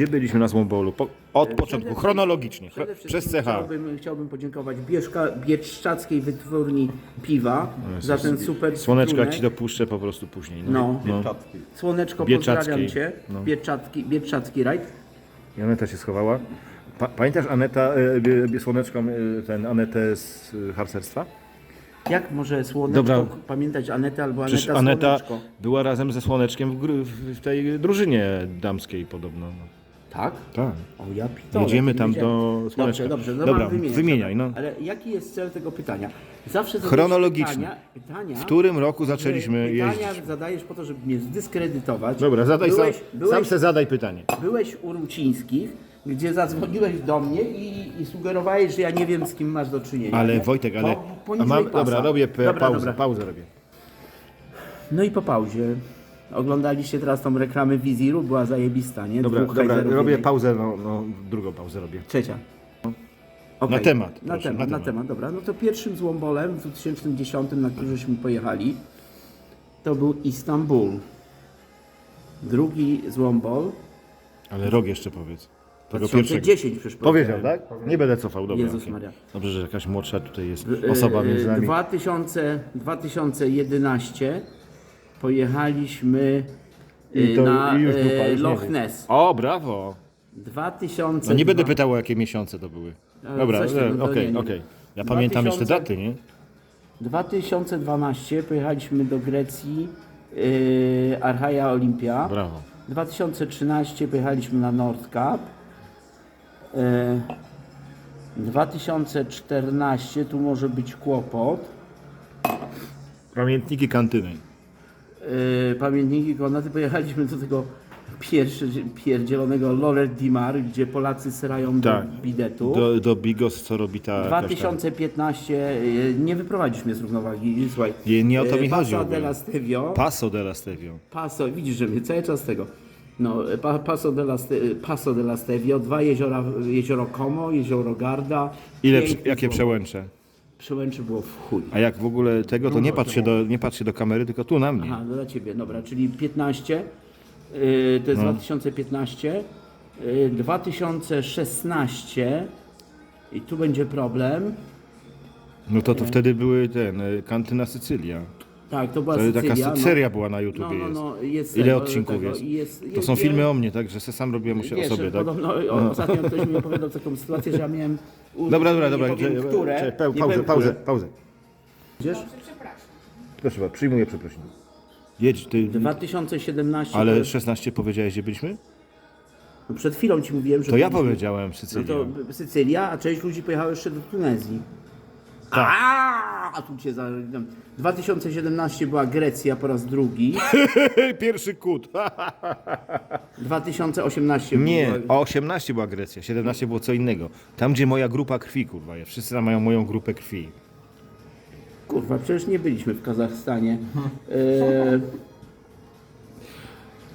Gdzie byliśmy na Smombolu? Po, od początku, chronologicznie, chro- przez CH. Chciałbym, chciałbym podziękować Bieszka, Bieszczackiej Wytwórni Piwa za ten super Słoneczko, jak trunek. ci dopuszczę po prostu później. No. no. Słoneczko, Bieczackiej. pozdrawiam Cię. No. Bieczacki, Bieczacki rajd. I Aneta się schowała. Pa, pamiętasz Aneta, e, e, Słoneczką, e, ten Anetę z e, harcerstwa? Jak może Słoneczko Dobra. pamiętać Anetę albo Aneta Przecież Aneta Słoneczko? była razem ze Słoneczkiem w, gry, w tej drużynie damskiej podobno. No. Tak? Tak. O, ja pitole, Jedziemy tam do Słoneczka. Dobrze, dobrze, no Dobra, mam wymieniać, wymieniaj, no. Ale jaki jest cel tego pytania? Zawsze zadajesz Chronologicznie. Pytania, pytania, W którym roku zaczęliśmy pytania jeździć? zadajesz po to, żeby mnie zdyskredytować. Dobra, zadaj byłeś, sam, byłeś, sam se zadaj pytanie. byłeś u Rucińskich, gdzie zadzwoniłeś do mnie i, i sugerowałeś, że ja nie wiem, z kim masz do czynienia. Ale nie? Wojtek, ale... Po, a mam, pasa. dobra, robię pe, Dobra, pauzę, dobra. pauzę robię. No i po pauzie. Oglądaliście teraz tą reklamę Wiziru, była zajebista, nie? Dobra, Dwóch dobra robię jednej- pauzę, no, no, drugą pauzę robię. Trzecia. Okej. Na temat, Na proszę, temat, na temat. dobra. No to pierwszym złombolem w 2010, na który żeśmy pojechali, to był Istanbul. Drugi złombol, Ale rok jeszcze powiedz. Tego pierwszego. 2010 przecież Powiedział, powiedziałem. tak? Nie będę cofał, dobra. Jezus okej. Maria. Dobrze, że jakaś młodsza tutaj jest osoba między nami. 2000, 2011 pojechaliśmy e, I to- na i już e, nie Loch wiem. Ness. O, brawo! 2000 No nie będę pytał, o jakie miesiące to były. Ale Dobra, coś tam, e, no to okej, nie, nie. okej. Ja pamiętam jeszcze 2000 daty, nie? 2012 pojechaliśmy do Grecji yy, Archaia Olimpia. Brawo. 2013 pojechaliśmy na Nordkap. Yy, 2014 tu może być kłopot. Pamiętniki kantyny. Yy, pamiętniki Konaty pojechaliśmy do tego pierwszy, pierdzielonego Lorel Dimar, gdzie Polacy serają Tak. do bidetu. Do, do Bigos, co robi ta... jakaś tam- 2015 yy, nie wyprowadzisz mnie z równowagi. Słuchaj, Nie, nie o to yy, mi chodzi Paso ogóle. della Stevio. Paso della Stevio. Paso, widzisz, że mnie cały czas tego. No, pa, Paso, della Ste, Paso della Stevio, dwa jeziora, jezioro Como, jezioro Garda. Ile, jakie przełęcze? Przełęczy było w chuj. A jak w ogóle tego, to nie patrz się do, nie patrz się do kamery, tylko tu na mnie. Aha, no dla Ciebie, dobra, czyli 15, yy, to No. jest 2015, yy, 2016 i tu będzie problem. No to, to wtedy były ten, y, kantyna Sycylia. Tak, to była To taka Sycylia. se- seria była na YouTubie no, no, no, jest Ile tego, odcinków tego, jest? jest? To są jest- filmy o mnie, tak? Że se sam robiłem się o sobie, tak? podobno, o, ostatnio ktoś mi opowiadał taką sytuację, że ja miałem... Dobra, dobra, nie dobra. powiem, cze- które, nie Pauzę, pauzę, pauzę. Wiesz? Proszę bardzo, przyjmuję przeprosiny. Jedź, ty. 2017, Ale to, 16 powiedziałeś, gdzie byliśmy? no przed chwilą Ci mówiłem, że... To ja byliśmy- powiedziałem No Sycylia. to Sycylia, a część ludzi pojechało jeszcze do Tunezji. Tak. A, tu cię za... 2017 była Grecja po raz drugi. Pierwszy kut. 2018 Nie, była... o 18 była Grecja, 17 było co innego. Tam, gdzie moja grupa krwi, kurwa, jest. wszyscy tam mają moją grupę krwi. Kurwa, przecież nie byliśmy w Kazachstanie. E,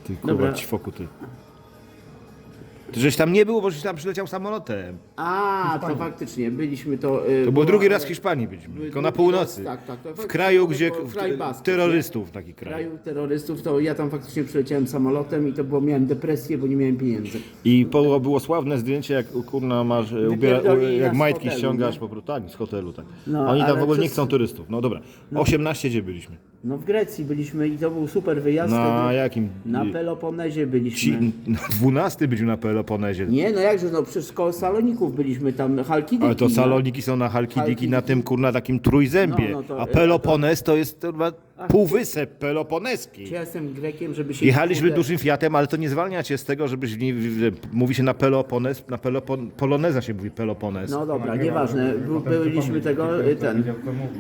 Ty, Dobra. kurwa, ćwoku, ty. Ty żeś tam nie był, bo żeś tam przyleciał samolotem. a, to faktycznie, byliśmy to... e, To było drugi raz w Hiszpanii byliśmy, tylko na drugi północy. raz, tak, tak, to W kraju, gdzie... w- kraj terrorystów taki kraj. kraju terrorystów, to ja tam faktycznie przyleciałem samolotem i to było, miałem depresję, bo nie miałem pieniędzy. I było, było sławne zdjęcie, jak kurna masz, e, ubiera, Wypierdolili jak nas z majtki hotelu, ściągasz nie? po prostu, tak, z hotelu, tak. No, Oni tam ale w ogóle nie chcą turystów. No dobra, 18 gdzie byliśmy? No w Grecji byliśmy i to był super wyjazd. Na jakim? Na Peloponezie byliśmy. Ci, na 12 byliśmy na Peloponezie. Nie, no jakże, no przecież koło Saloników byliśmy tam, Halkidiki. Ale to saloniki są na Halkidiki, Halkidiki. na tym kurna takim trójzębie. No, no to- a Pelopones to jest kurwa półwysep Czy peloponeski. Ja jestem Grekiem, żeby się... Jechaliśmy dużym Fiatem, ale to nie zwalnia cię z tego, żebyś w niej, w- w- mówi się na Pelopones, na Pelopon, Poloneza się mówi Pelopones. No dobra, nieważne, Był- byliśmy tego, y, ten...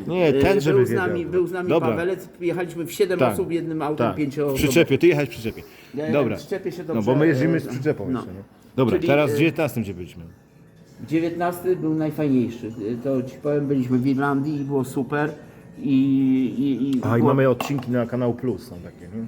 nie, ten żeby był z wiedział. nami, był z nami Dobra. Pawelec, jechaliśmy w 7 Tak. osób jednym autem Tak, pięcio... w przyczepie, ty jechałeś w przyczepie. Jechałem Dobra, w przyczepie się no dobrze, bo my jeździmy z e, przyczepą no. jeszcze, nie? Dobra, Czyli, teraz e, w 19 gdzie byliśmy? 19 był najfajniejszy. Y, To ci powiem, byliśmy w Irlandii i było super. I, i, i A i mamy odcinki na Kanał Plus, są takie, nie?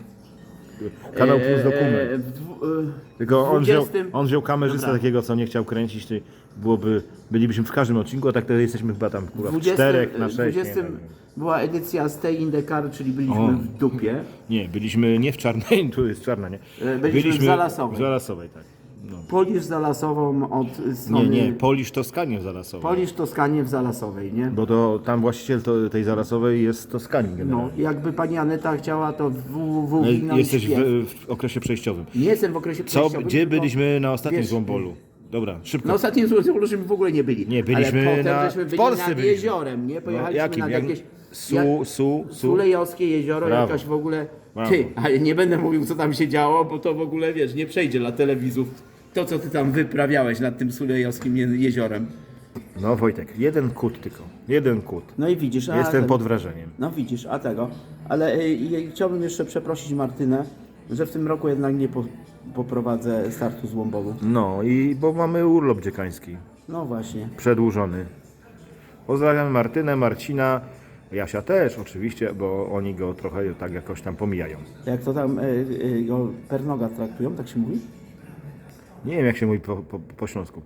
Kanał Plus e, dokument. e, e, Tylko on wziął, 20 on wziął kamerzystę Dobra. takiego, co nie chciał kręcić, to byłoby, bylibyśmy w każdym odcinku, a tak to jesteśmy chyba tam kurwa, w 20, czterech na sześć. 20 nie, wiem. była edycja Stay in the Car, czyli byliśmy O. w dupie. nie, byliśmy nie w czarnej, tu jest czarna, nie? Byliśmy w Zalasowej. W Zalasowej, tak. Polisz Zalasową od Nie, strony... nie, Polisz Toskanie w Zalasowej. Polisz Toskanie w Zalasowej, nie? Bo to tam właściciel to, tej Zalasowej jest z Toskanii No, generalnie. jakby pani Aneta chciała, to www. No, Jesteś w, w okresie przejściowym. Nie jestem w okresie Co, przejściowym, gdzie tylko- byliśmy na ostatnim wiesz, złombolu? Dobra, szybko. Na ostatnim żeśmy w ogóle nie byli. Nie, byliśmy Ale potem na- żeśmy w byli Polsce nad byliśmy. jeziorem, nie? Pojechaliśmy jakim? nad Jak- jakieś... Su, su, su. Sulejowskie jezioro, Brawo. jakaś w ogóle... Brawo. Ty, ale nie będę mówił, co tam się działo, bo to w ogóle, wiesz, nie przejdzie dla telewizów. To, co ty tam wyprawiałeś nad tym Sulejowskim je- jeziorem. No Wojtek, jeden kut tylko. Jeden kut. No i widzisz, a Jestem ten- pod wrażeniem. No widzisz, a tego. Ale y, y, chciałbym jeszcze przeprosić Martynę, że w tym roku jednak nie po, poprowadzę startu z Łombowu. No i bo mamy urlop dziekański. No właśnie. Przedłużony. Pozdrawiam Martynę, Marcina, Jasia też oczywiście, bo oni go trochę tak jakoś tam pomijają. Jak to tam y, y, go pernoga traktują, tak się mówi? Nie wiem jak się mówi po, po, po śląsku.